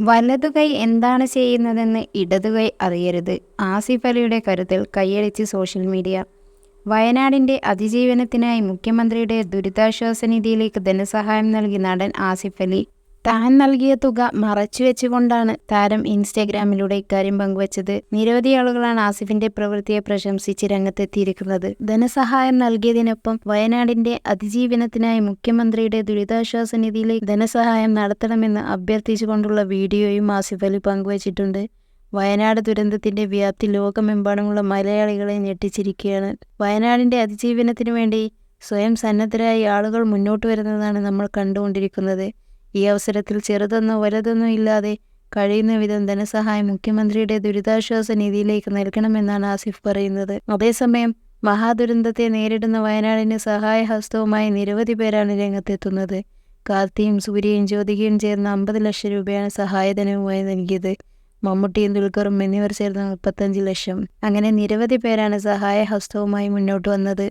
വലതുകൈ എന്താണ് ചെയ്യുന്നതെന്ന് ഇടതുകൈ അറിയരുത്. ആസിഫ് അലിയുടെ കരുത്തിൽ കൈയടിച്ച് സോഷ്യൽ മീഡിയ. വയനാടിന്റെ അതിജീവനത്തിനായി മുഖ്യമന്ത്രിയുടെ ദുരിതാശ്വാസ നിധിയിലേക്ക് ധനസഹായം നൽകി നടൻ ആസിഫ് അലി. താൻ നൽകിയ തുക മറച്ചുവെച്ചുകൊണ്ടാണ് താരം ഇൻസ്റ്റാഗ്രാമിലൂടെ ഇക്കാര്യം പങ്കുവച്ചത്. നിരവധി ആളുകളാണ് ആസിഫിന്റെ പ്രവൃത്തിയെ പ്രശംസിച്ച് രംഗത്തെത്തിയിരിക്കുന്നത്. ധനസഹായം നൽകിയതിനൊപ്പം വയനാടിന്റെ അതിജീവനത്തിനായി മുഖ്യമന്ത്രിയുടെ ദുരിതാശ്വാസ നിധിയിലേക്ക് ധനസഹായം നടത്തണമെന്ന് അഭ്യർത്ഥിച്ചുകൊണ്ടുള്ള വീഡിയോയും ആസിഫ് അലി പങ്കുവച്ചിട്ടുണ്ട്. വയനാട് ദുരന്തത്തിന്റെ വ്യാപ്തി ലോകമെമ്പാടുമുള്ള മലയാളികളെ ഞെട്ടിച്ചിരിക്കുകയാണ്. വയനാടിന്റെ അതിജീവനത്തിനു വേണ്ടി സ്വയം സന്നദ്ധരായി ആളുകൾ മുന്നോട്ട് വരുന്നതാണ് നമ്മൾ കണ്ടുകൊണ്ടിരിക്കുന്നത്. ഈ അവസരത്തിൽ ചെറുതൊന്നോ വലുതെന്നോ ഇല്ലാതെ കഴിയുന്ന വിധം ധനസഹായം മുഖ്യമന്ത്രിയുടെ ദുരിതാശ്വാസ നിധിയിലേക്ക് നൽകണമെന്നാണ് ആസിഫ് പറയുന്നത്. അതേസമയം മഹാദുരന്തത്തെ നേരിടുന്ന വയനാടിന് സഹായഹസ്തവുമായി നിരവധി പേരാണ് രംഗത്തെത്തുന്നത്. കാർത്തിയും സൂര്യയും ജ്യോതികയും ചേർന്ന അമ്പത് ലക്ഷം രൂപയാണ് സഹായധനവുമായി നൽകിയത്. മമ്മൂട്ടിയും ദുൽഖറും എന്നിവർ ചേർന്ന് മുപ്പത്തഞ്ച് ലക്ഷം. അങ്ങനെ നിരവധി പേരാണ് സഹായഹസ്തവുമായി മുന്നോട്ട് വന്നത്.